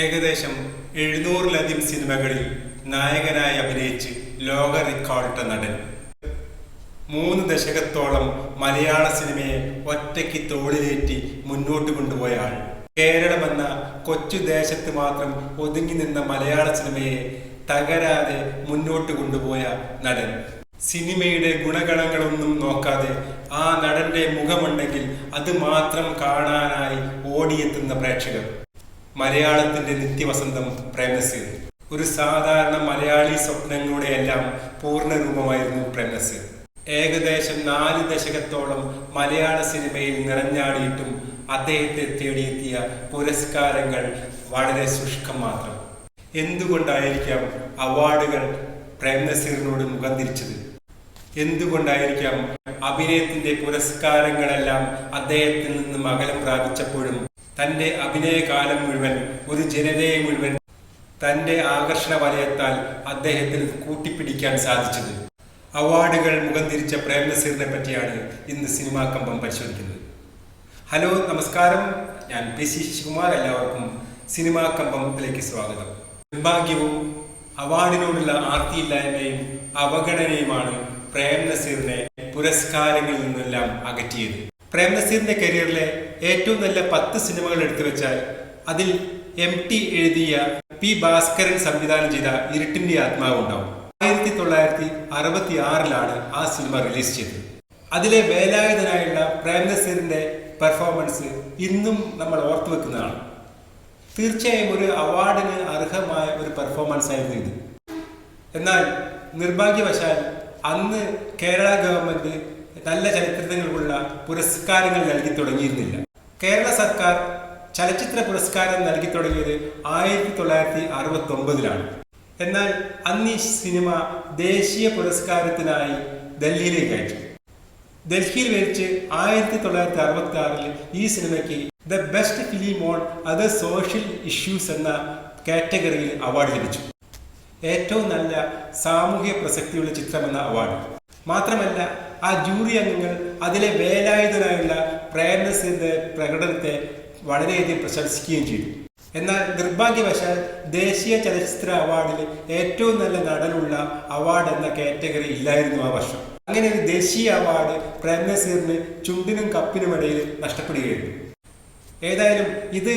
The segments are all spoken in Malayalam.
ഏകദേശം എഴുന്നൂറിലധികം സിനിമകളിൽ നായകനായി അഭിനയിച്ച് ലോക റെക്കോർഡിട്ട നടൻ. മൂന്ന് ദശകത്തോളം മലയാള സിനിമയെ ഒറ്റയ്ക്ക് തോളിലേറ്റി മുന്നോട്ട് കൊണ്ടുപോയ ആൾ. കേരളമെന്ന കൊച്ചു ദേശത്ത് മാത്രം ഒതുങ്ങി നിന്ന മലയാള സിനിമയെ തകരാതെ മുന്നോട്ട് കൊണ്ടുപോയ നടൻ. സിനിമയുടെ ഗുണഗണങ്ങളൊന്നും നോക്കാതെ ആ നടന്റെ മുഖമുണ്ടെങ്കിൽ അത് മാത്രം കാണാനായി ഓടിയെത്തുന്ന പ്രേക്ഷകർ. മലയാളത്തിന്റെ നിത്യവസന്തം പ്രേംനസീർ. ഒരു സാധാരണ മലയാളി സ്വപ്നങ്ങളുടെ എല്ലാം പൂർണരൂപമായിരുന്നു പ്രേംനസീർ. ഏകദേശം നാല് ദശകത്തോളം മലയാള സിനിമയിൽ നിറഞ്ഞാടിയിട്ടും അദ്ദേഹത്തെ തേടിയെത്തിയ പുരസ്കാരങ്ങൾ വളരെ ശുഷ്കം മാത്രം. എന്തുകൊണ്ടായിരിക്കാം അവാർഡുകൾ പ്രേംനസീറിനോട് മുഖം തിരിച്ചത്? എന്തുകൊണ്ടായിരിക്കാം അഭിനയത്തിന്റെ പുരസ്കാരങ്ങളെല്ലാം അദ്ദേഹത്തിൽ നിന്ന് അകലം പ്രാപിച്ചപ്പോഴും തന്റെ അഭിനയകാലം മുഴുവൻ ഒരു ജനതയെ മുഴുവൻ തന്റെ ആകർഷണ വലയത്താൽ അദ്ദേഹത്തിന് കൂട്ടിപ്പിടിക്കാൻ സാധിച്ചത്. അവാർഡുകൾ മുഖം തിരിച്ച പ്രേംനസീറിനെ പറ്റിയാണ് ഇന്ന് സിനിമാ കമ്പം പരിശോധിക്കുന്നത്. ഹലോ നമസ്കാരം. ഞാൻ പി സി ശിവകുമാർ എല്ലാവർക്കും സിനിമാ കമ്പത്തിലേക്ക് സ്വാഗതം. നിർഭാഗ്യവും അവാർഡിനോടുള്ള ആർത്തിയില്ലായ്മയും അവഗണനയുമാണ് പ്രേം നസീറിനെ പുരസ്കാരങ്ങളിൽ നിന്നെല്ലാം അകറ്റിയത്. പ്രേം നസീറിന്റെ കരിയറിലെ ഏറ്റവും നല്ല പത്ത് സിനിമകൾ എടുത്തു വെച്ചാൽ അതിൽ എം ടി എഴുതിയ പി ഭാസ്കരൻ സംവിധാനം ചെയ്ത ഇരുട്ടിന്റെ ആത്മാവ് ഉണ്ടാവും ആയിരത്തി തൊള്ളായിരത്തി അറുപത്തി ആറിലാണ് ആ സിനിമ റിലീസ് ചെയ്തത്. അതിലെ വേലായുധനായുള്ള പ്രേം നസീറിന്റെ പെർഫോമൻസ് ഇന്നും നമ്മൾ ഓർത്തു വെക്കുന്നതാണ്. തീർച്ചയായും ഒരു അവാർഡിന് അർഹമായ ഒരു പെർഫോമൻസ് ആയിരുന്നു ഇത്. എന്നാൽ നിർഭാഗ്യവശാൽ അന്ന് കേരള ഗവൺമെന്റ് നല്ല ചലച്ചിത്രങ്ങൾക്കുള്ള പുരസ്കാരങ്ങൾ നൽകി തുടങ്ങിയിരുന്നില്ല. കേരള സർക്കാർ ചലച്ചിത്ര പുരസ്കാരം നൽകി തുടങ്ങിയത് ആയിരത്തി തൊള്ളായിരത്തി അറുപത്തി ഒമ്പതിലാണ് എന്നാൽ അന്ന് ഈ സിനിമ ദേശീയ പുരസ്കാരത്തിനായി ഡൽഹിയിലേക്ക് അയച്ചു ഡൽഹിയിൽ വെച്ച് ആയിരത്തി തൊള്ളായിരത്തി അറുപത്തി ആറിൽ ഈ സിനിമയ്ക്ക് the best film on other social issues എന്ന കാറ്റഗറിയിൽ അവാർഡ് ലഭിച്ചു. ഏറ്റവും നല്ല സാമൂഹ്യ പ്രസക്തിയുള്ള ചിത്രമെന്ന അവാർഡ്. മാത്രമല്ല ആ ജൂറി അംഗങ്ങൾ അതിലെ വേലായുധനായുള്ള പ്രേരണസിന്റെ പ്രകടനത്തെ വളരെയധികം പ്രശംസിക്കുകയും ചെയ്തു. എന്നാൽ നിർഭാഗ്യവശാൽ ദേശീയ ചലച്ചിത്ര അവാർഡിൽ ഏറ്റവും നല്ല നടനുള്ള അവാർഡ് എന്ന കാറ്റഗറി ഇല്ലായിരുന്നു ആ വർഷം. അങ്ങനെ ഒരു ദേശീയ അവാർഡ് പ്രേംനസീറിന് ചുണ്ടിനും കപ്പിനും ഇടയിൽ നഷ്ടപ്പെടുകയായിരുന്നു. ഏതായാലും ഇത്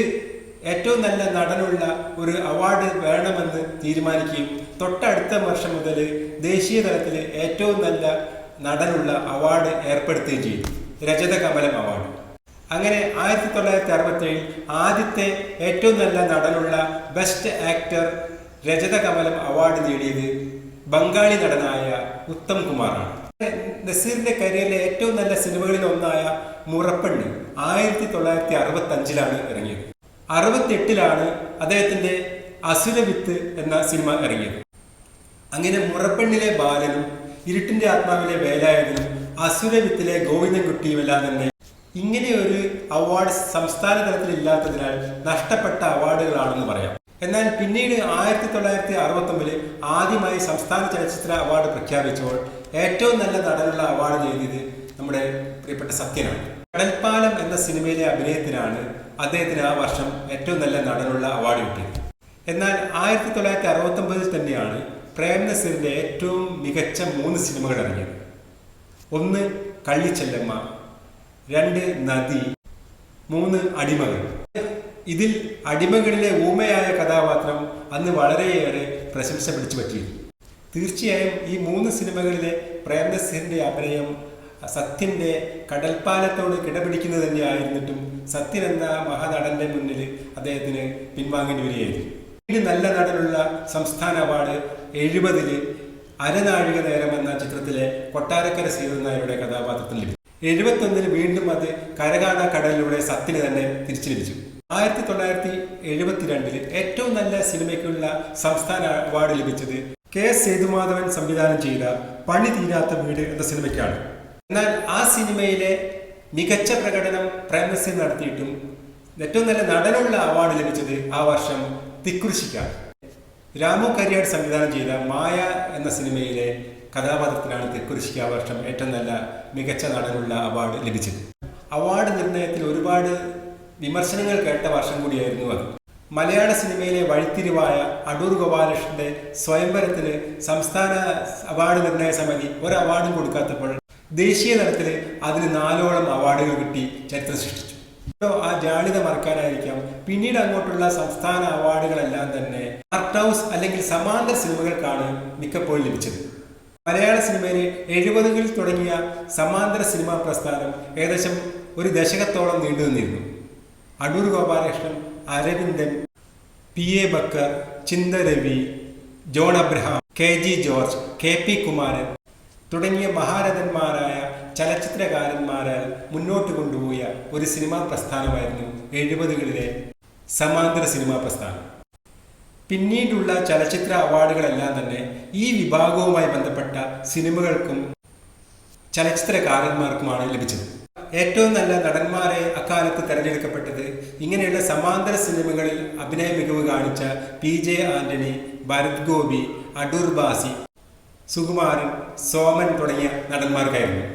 ഏറ്റവും നല്ല നടനുള്ള ഒരു അവാർഡ് വേണമെന്ന് തീരുമാനിക്കുകയും തൊട്ടടുത്ത വർഷം മുതൽ ദേശീയ തലത്തിൽ ഏറ്റവും നല്ല നടനുള്ള അവാർഡ് ഏർപ്പെടുത്തുകയും ചെയ്തു. രജത കമലം അവാർഡ്. അങ്ങനെ ആയിരത്തി തൊള്ളായിരത്തി അറുപത്തേഴിൽ ആദ്യത്തെ ഏറ്റവും നല്ല നടനുള്ള ബെസ്റ്റ് ആക്ടർ രജത കമലം അവാർഡ് നേടിയത് ബംഗാളി നടനായ ഉത്തം കുമാറാണ്. നസീറിന്റെ കരിയറിലെ ഏറ്റവും നല്ല സിനിമകളിൽ ഒന്നായ മുറപ്പെണ്ണ് ആയിരത്തി തൊള്ളായിരത്തി അറുപത്തി അഞ്ചിലാണ് ഇറങ്ങിയത്. അറുപത്തി എട്ടിലാണ് അദ്ദേഹത്തിന്റെ അസുരവിത്ത് എന്ന സിനിമ ഇറങ്ങിയത്. അങ്ങനെ മുറപ്പെണ്ണിലെ ബാലനും ഇരുട്ടിന്റെ ആത്മാവിലെ വേലായുധനും അസുരവിത്തിലെ ഗോവിന്ദൻകുട്ടിയും എല്ലാം തന്നെ ഇങ്ങനെ ഒരു അവാർഡ് സംസ്ഥാന തലത്തിൽ ഇല്ലാത്തതിനാൽ നഷ്ടപ്പെട്ട അവാർഡുകളാണെന്ന് പറയാം. എന്നാൽ പിന്നീട് ആയിരത്തി തൊള്ളായിരത്തി അറുപത്തി ഒമ്പതിൽ ആദ്യമായി സംസ്ഥാന ചലച്ചിത്ര അവാർഡ് പ്രഖ്യാപിച്ചപ്പോൾ ഏറ്റവും നല്ല നടനുള്ള അവാർഡ് നേടിയത് നമ്മുടെ പ്രിയപ്പെട്ട സത്യനാണ്. കടൽപ്പാലം എന്ന സിനിമയിലെ അഭിനയത്തിനാണ് അദ്ദേഹത്തിന് ആ വർഷം ഏറ്റവും നല്ല നടനുള്ള അവാർഡ് കിട്ടിയത്. എന്നാൽ ആയിരത്തി തൊള്ളായിരത്തി അറുപത്തി ഒമ്പതിൽ തന്നെയാണ് പ്രേം നസീറിന്റെ ഏറ്റവും മികച്ച മൂന്ന് സിനിമകൾ ഇറങ്ങിയത്. ഒന്ന് കള്ളിച്ചെല്ലമ്മ രണ്ട് നദി മൂന്ന് അടിമകൾ. ഇതിൽ അടിമകളിലെ ഊമയായ കഥാപാത്രം അന്ന് വളരെയേറെ പ്രശംസ പിടിച്ചു പറ്റിയിരുന്നു. തീർച്ചയായും ഈ മൂന്ന് സിനിമകളിലെ പ്രേംനസീറിന്റെ അഭിനയം സത്യന്റെ കടൽപ്പാലത്തോട് കിടപിടിക്കുന്നത് തന്നെയായിരുന്നിട്ടും സത്യൻ എന്ന മഹാനടന്റെ മുന്നിൽ അദ്ദേഹത്തിന് പിൻവാങ്ങേണ്ടി വരികയായിരുന്നു. പിന്നീട് നല്ല നടനുള്ള സംസ്ഥാന അവാർഡ് എഴുപതിൽ അരനാഴിക നേരം എന്ന ചിത്രത്തിലെ കൊട്ടാരക്കര സീതനായരുടെ കഥാപാത്രത്തിൽ ലഭിച്ചു. എഴുപത്തൊന്നിന് വീണ്ടും അത് കരകാണ കടലിലൂടെ സത്തിന് തന്നെ തിരിച്ചു ലഭിച്ചു. ആയിരത്തി തൊള്ളായിരത്തി എഴുപത്തിരണ്ടിൽ ഏറ്റവും നല്ല സിനിമയ്ക്കുള്ള സംസ്ഥാന അവാർഡ് ലഭിച്ചത് കെ എസ് സേതുമാധവൻ സംവിധാനം ചെയ്ത പണി തീരാത്ത വീട് എന്ന സിനിമയ്ക്കാണ്. എന്നാൽ ആ സിനിമയിലെ മികച്ച പ്രകടനം പ്രേമസ്യം നടത്തിയിട്ടും ഏറ്റവും നല്ല നടനുള്ള അവാർഡ് ലഭിച്ചത് ആ വർഷം തിക്കുറിശിക്കാണ് രാമു കരിയാട് സംവിധാനം ചെയ്ത മായ എന്ന സിനിമയിലെ കഥാപാത്രത്തിനാണ് തെക്കുരിശിക്ക് വർഷം ഏറ്റവും നല്ല മികച്ച നടനുള്ള അവാർഡ് ലഭിച്ചത്. അവാർഡ് നിർണയത്തിൽ ഒരുപാട് വിമർശനങ്ങൾ കേട്ട വർഷം കൂടിയായിരുന്നു അത്. മലയാള സിനിമയിലെ വഴിത്തിരിവായ അടൂർ ഗോപാലകൃഷ്ണന്റെ സ്വയംവരത്തിന് സംസ്ഥാന അവാർഡ് നിർണയ സമിതി ഒരു അവാർഡും കൊടുക്കാത്തപ്പോൾ ദേശീയ തലത്തിൽ അതിന് നാലോളം അവാർഡുകൾ കിട്ടി ചരിത്രം സൃഷ്ടിച്ചു. ആ ജാളിത മറക്കാനായിരിക്കാം. പിന്നീട് അങ്ങോട്ടുള്ള സംസ്ഥാന അവാർഡുകളെല്ലാം തന്നെ ആർട്ട് ഹൗസ് അല്ലെങ്കിൽ സമാന്തര സിനിമകൾക്കാണ് മിക്കപ്പോഴും ലഭിച്ചത്. മലയാള സിനിമയിലെ എഴുപതുകളിൽ തുടങ്ങിയ സമാന്തര സിനിമാ പ്രസ്ഥാനം ഏകദേശം ഒരു ദശകത്തോളം നീണ്ടു നിന്നിരുന്നു. Adoor Gopalakrishnan Aravindan P A Bakker Chintharavi John Abraham K G George K P Kumaran തുടങ്ങിയ മഹാരഥന്മാരായ ചലച്ചിത്രകാരന്മാരാൽ മുന്നോട്ട് കൊണ്ടുപോയ ഒരു സിനിമാ പ്രസ്ഥാനമായിരുന്നു എഴുപതുകളിലെ സമാന്തര സിനിമാ പ്രസ്ഥാനം. പിന്നീടുള്ള ചലച്ചിത്ര അവാർഡുകളെല്ലാം തന്നെ ഈ വിഭാഗവുമായി ബന്ധപ്പെട്ട സിനിമകൾക്കും ചലച്ചിത്രകാരന്മാർക്കുമാണ് ലഭിച്ചത്. ഏറ്റവും നല്ല നടന്മാരെ അക്കാലത്ത് തെരഞ്ഞെടുക്കപ്പെട്ടത് ഇങ്ങനെയുള്ള സമാന്തര സിനിമകളിൽ അഭിനയ മികവ് കാണിച്ച പി ജെ ആന്റണി ഭരത് ഗോപി അടൂർ ബാസി സുകുമാരൻ സോമൻ തുടങ്ങിയ നടന്മാർക്കായിരുന്നു.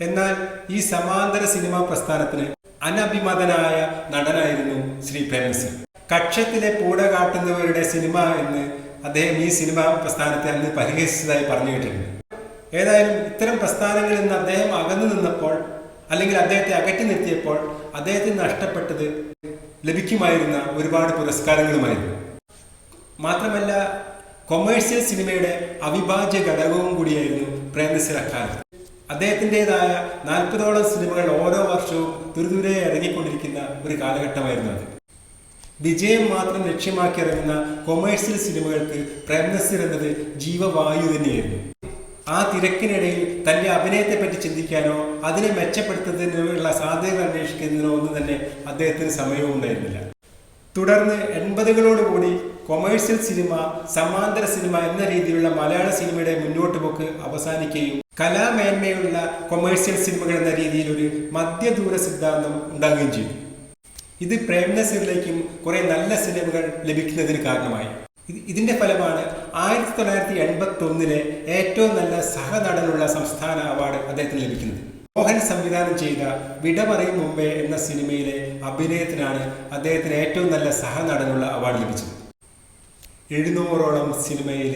എന്നാൽ ഈ സമാന്തര സിനിമാ പ്രസ്ഥാനത്തിന് അനഭിമതനായ നടനായിരുന്നു ശ്രീ പ്രേംസിംഗ് കക്ഷത്തിലെ പൂട കാട്ടുന്നവരുടെ സിനിമ എന്ന് അദ്ദേഹം ഈ സിനിമാ പ്രസ്ഥാനത്തെ അന്ന് പരിഹസിച്ചതായി പറഞ്ഞു കേട്ടിട്ടുണ്ട് ഏതായാലും ഇത്തരം പ്രസ്ഥാനങ്ങളിൽ നിന്ന് അദ്ദേഹം അകന്നു നിന്നപ്പോൾ അല്ലെങ്കിൽ അദ്ദേഹത്തെ അകറ്റി നിർത്തിയപ്പോൾ അദ്ദേഹത്തിന് നഷ്ടപ്പെട്ടത് ലഭിക്കുമായിരുന്ന ഒരുപാട് പുരസ്കാരങ്ങളുമായിരുന്നു. മാത്രമല്ല കൊമേഴ്സ്യൽ സിനിമയുടെ അവിഭാജ്യ ഘടകവും കൂടിയായിരുന്നു പ്രേംനസീർ അദ്ദേഹത്തിന്റെതായ നാൽപ്പതോളം സിനിമകൾ ഓരോ വർഷവും ദുരിദൂരെ ഇറങ്ങിക്കൊണ്ടിരിക്കുന്ന ഒരു കാലഘട്ടമായിരുന്നു അത്. വിജയം മാത്രം ലക്ഷ്യമാക്കി ഇറങ്ങുന്ന കൊമേഴ്സ്യൽ സിനിമകൾക്ക് പ്രേംനസീർ എന്നത് ജീവവായു തന്നെയായിരുന്നു. ആ തിരക്കിനിടയിൽ തന്റെ അഭിനയത്തെ പറ്റി ചിന്തിക്കാനോ അതിനെ മെച്ചപ്പെടുത്തുന്നതിനുള്ള സാധ്യതകൾ അന്വേഷിക്കുന്നതിനോ ഒന്നും തന്നെ അദ്ദേഹത്തിന് സമയവും ഉണ്ടായിരുന്നില്ല. തുടർന്ന് എൺപതുകളോടുകൂടി കൊമേഴ്സ്യൽ സിനിമ സമാന്തര സിനിമ എന്ന രീതിയിലുള്ള മലയാള സിനിമയുടെ മുന്നോട്ട് പോക്ക് അവസാനിക്കുകയും കലാമേന്മയുള്ള കൊമേഴ്സ്യൽ സിനിമകൾ എന്ന രീതിയിൽ ഒരു മധ്യദൂര സിദ്ധാന്തം ഉണ്ടാകുകയും ചെയ്തു. ഇത് പ്രേംനസീറിലേക്കും കുറെ നല്ല സിനിമകൾ ലഭിക്കുന്നതിന് കാരണമായി. ഇതിന്റെ ഫലമാണ് ആയിരത്തി തൊള്ളായിരത്തി എൺപത്തി ഒന്നിലെ ഏറ്റവും നല്ല സഹനടനുള്ള സംസ്ഥാന അവാർഡ് അദ്ദേഹത്തിന് ലഭിക്കുന്നത്. മോഹൻ സംവിധാനം ചെയ്ത വിട പറയും മുമ്പേ എന്ന സിനിമയിലെ അഭിനയത്തിനാണ് അദ്ദേഹത്തിന് ഏറ്റവും നല്ല സഹനടനുള്ള അവാർഡ് ലഭിച്ചത്. എഴുന്നൂറോളം സിനിമയിൽ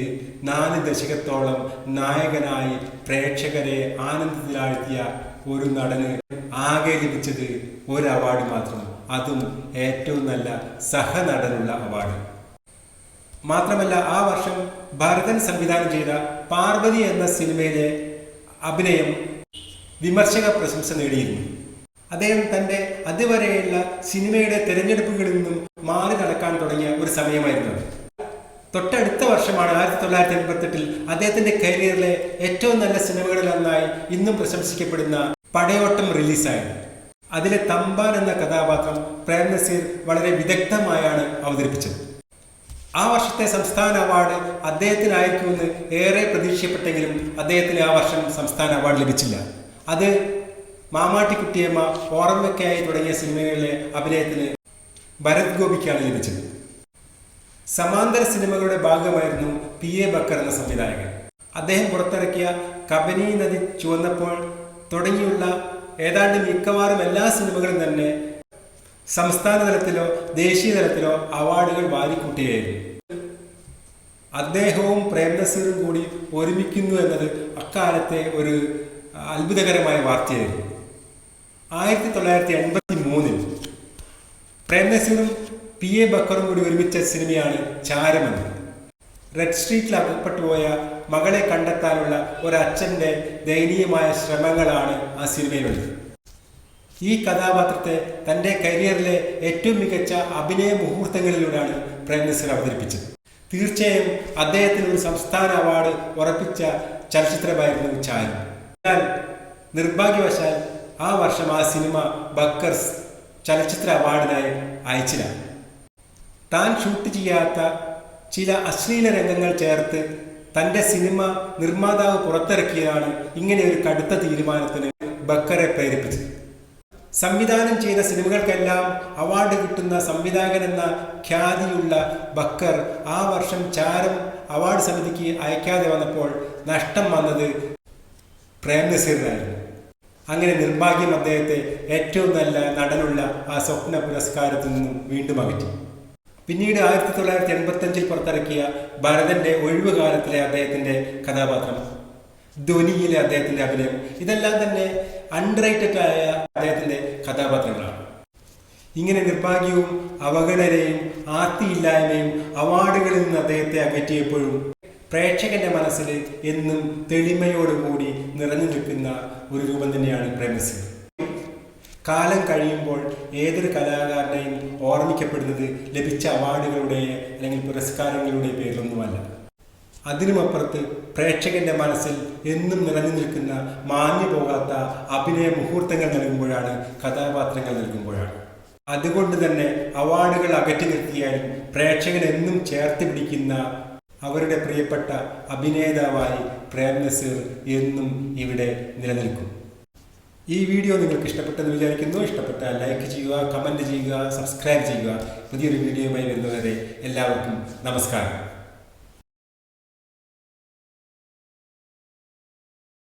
നാല് ദശകത്തോളം നായകനായി പ്രേക്ഷകരെ ആനന്ദത്തിലാഴ്ത്തിയ ഒരു നടന് ആകെ ലഭിച്ചത് ഒരു അവാർഡ് മാത്രം. അതും ഏറ്റവും നല്ല സഹനടനുള്ള അവാർഡ്. മാത്രമല്ല ആ വർഷം ഭരതൻ സംവിധാനം ചെയ്ത പാർവതി എന്ന സിനിമയിലെ അഭിനയം വിമർശക പ്രശംസ നേടിയിരുന്നു. അദ്ദേഹം തന്റെ അതുവരെയുള്ള സിനിമയുടെ തിരഞ്ഞെടുപ്പുകളിൽ നിന്നും മാറി നടക്കാൻ തുടങ്ങിയ ഒരു സമയമായിരുന്നു തൊട്ടടുത്ത വർഷമാണ് ആയിരത്തി തൊള്ളായിരത്തി എൺപത്തെട്ടിൽ അദ്ദേഹത്തിന്റെ കരിയറിലെ ഏറ്റവും നല്ല സിനിമകളിലൊന്നായി ഇന്നും പ്രശംസിക്കപ്പെടുന്ന പടയോട്ടം റിലീസായത്. അതിലെ തമ്പാൻ എന്ന കഥാപാത്രം പ്രേം നസീർ വളരെ വിദഗ്ധമായാണ് അവതരിപ്പിച്ചത്. ആ വർഷത്തെ സംസ്ഥാന അവാർഡ് അദ്ദേഹത്തിനായിരിക്കുമെന്ന് ഏറെ പ്രതീക്ഷിക്കപ്പെട്ടെങ്കിലും അദ്ദേഹത്തിന് ആ വർഷം സംസ്ഥാന അവാർഡ് ലഭിച്ചില്ല. അത് മാമാട്ടിക്കുട്ടിയമ്മ ഓർമ്മയ്ക്കായി തുടങ്ങിയ സിനിമകളിലെ അഭിനയത്തിന് ഭരത് ഗോപിക്കാണ് ലഭിച്ചത്. സമാന്തര സിനിമകളുടെ ഭാഗമായിരുന്നു പി എ ബക്കർ എന്ന സംവിധായകൻ. അദ്ദേഹം പുറത്തിറക്കിയ കബനി നദി ചുവന്നപ്പോൾ തുടങ്ങിയുള്ള ഏതാണ്ട് മിക്കവാറും എല്ലാ സിനിമകളും തന്നെ സംസ്ഥാന തലത്തിലോ ദേശീയ തലത്തിലോ അവാർഡുകൾ വാരിക്കൂട്ടിയായിരുന്നു. അദ്ദേഹവും പ്രേംനസീറും കൂടി ഒരുമിക്കുന്നു എന്നത് അക്കാലത്തെ ഒരു അത്ഭുതകരമായ വാർത്തയായിരുന്നു. ആയിരത്തി തൊള്ളായിരത്തി എൺപത്തി മൂന്നിൽ പ്രേംനസീറും പി എ ബക്കറും കൂടി ഒരുമിച്ച സിനിമയാണ് ചാരമെന്ന് റെഡ് സ്ട്രീറ്റിൽ അകപ്പെട്ടുപോയ മകളെ കണ്ടെത്താനുള്ള ഒരച്ഛന്റെ ദയനീയമായ ശ്രമങ്ങളാണ് ആ സിനിമയിലുള്ളത്. ഈ കഥാപാത്രത്തെ തന്റെ കരിയറിലെ ഏറ്റവും മികച്ച അഭിനയ മുഹൂർത്തങ്ങളിലൂടെയാണ് പ്രേംനസീർ അവതരിപ്പിച്ചത്. തീർച്ചയായും അദ്ദേഹത്തിന് ഒരു സംസ്ഥാന അവാർഡ് ഉറപ്പിച്ച ചലച്ചിത്രമായിരുന്നു ചാരം. എന്നാൽ നിർഭാഗ്യവശാൽ ആ വർഷം ആ സിനിമ ബക്കർസ് ചലച്ചിത്ര അവാർഡിനായി അയച്ചില്ല. താൻ ഷൂട്ട് ചെയ്യാത്ത ചില അശ്ലീല രംഗങ്ങൾ ചേർത്ത് തന്റെ സിനിമ നിർമ്മാതാവ് പുറത്തിറക്കിയതാണ് ഇങ്ങനെ ഒരു കടുത്ത തീരുമാനത്തിന് ബക്കറെ പ്രേരിപ്പിച്ചത്. സംവിധാനം ചെയ്ത സിനിമകൾക്കെല്ലാം അവാർഡ് കിട്ടുന്ന സംവിധായകൻ എന്ന ഖ്യാതിയുള്ള ബക്കർ ആ വർഷം ചാരം അവാർഡ് സമിതിക്ക് അയക്കാതെ വന്നപ്പോൾ നഷ്ടം വന്നത് പ്രേം നസീറിനായിരുന്നു അങ്ങനെ നിർഭാഗ്യം അദ്ദേഹത്തെ ഏറ്റവും നല്ല നടനുള്ള ആ സ്വപ്ന പുരസ്കാരത്തിൽ നിന്നും വീണ്ടും അകറ്റി. പിന്നീട് ആയിരത്തി തൊള്ളായിരത്തി എൺപത്തഞ്ചിൽ പുറത്തിറക്കിയ ഭരതന്റെ ഒഴിവുകാലത്തിലെ അദ്ദേഹത്തിന്റെ കഥാപാത്രം. ധ്വനിയിലെ അദ്ദേഹത്തിന്റെ അഭിനയം. ഇതെല്ലാം തന്നെ അൺറൈറ്റഡ് ആയ അദ്ദേഹത്തിന്റെ കഥാപാത്രങ്ങളാണ്. ഇങ്ങനെ നിർഭാഗ്യവും അവഗണനയും ആർത്തിയില്ലായ്മയും അവാർഡുകളിൽ നിന്ന് അദ്ദേഹത്തെ അകറ്റിയപ്പോഴും പ്രേക്ഷകന്റെ മനസ്സിൽ എന്നും തെളിമയോടുകൂടി നിറഞ്ഞു നിൽക്കുന്ന ഒരു രൂപം തന്നെയാണ് പ്രേംനസീർ. കാലം കഴിയുമ്പോൾ ഏതൊരു കലാകാരനെയും ഓർമ്മിക്കപ്പെടുന്നത് ലഭിച്ച അവാർഡുകളുടെ അല്ലെങ്കിൽ പുരസ്കാരങ്ങളുടെ പേരിലൊന്നുമല്ല. അതിനുമപ്പുറത്ത് പ്രേക്ഷകന്റെ മനസ്സിൽ എന്നും നിറഞ്ഞു നിൽക്കുന്ന മാഞ്ഞു പോകാത്ത അഭിനയ മുഹൂർത്തങ്ങൾ നൽകുമ്പോഴാണ് കഥാപാത്രങ്ങൾ നൽകുമ്പോഴാണ്. അതുകൊണ്ട് തന്നെ അവാർഡുകൾ അകറ്റി നിർത്തിയാലും പ്രേക്ഷകൻ എന്നും ചേർത്ത് പിടിക്കുന്ന അവരുടെ പ്രിയപ്പെട്ട അഭിനേതാവായി പ്രേംനസീർ എന്നും ഇവിടെ നിലനിൽക്കും. ഈ വീഡിയോ നിങ്ങൾക്ക് ഇഷ്ടപ്പെട്ടെന്ന് വിചാരിക്കുന്നു. ഇഷ്ടപ്പെട്ടാൽ ലൈക്ക് ചെയ്യുക കമന്റ് ചെയ്യുക സബ്സ്ക്രൈബ് ചെയ്യുക. പുതിയൊരു വീഡിയോയുമായി വരുന്നവരെ എല്ലാവർക്കും നമസ്കാരം.